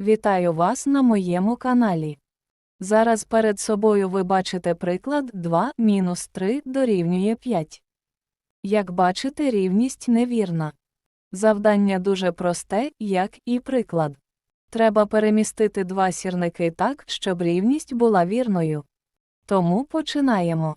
Вітаю вас на моєму каналі. Зараз перед собою ви бачите приклад 2 мінус 3 дорівнює 5. Як бачите, рівність невірна. Завдання дуже просте, як і приклад. Треба перемістити два сірники так, щоб рівність була вірною. Тому починаємо.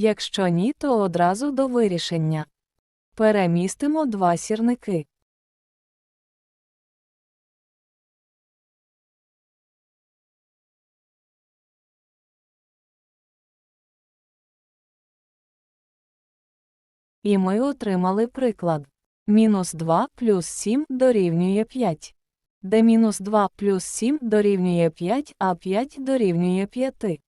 Якщо ні, то одразу до вирішення. Перемістимо два сірники. І ми отримали приклад. Мінус 2 плюс 7 дорівнює 5. Де мінус 2 плюс 7 дорівнює 5, а 5 дорівнює 5.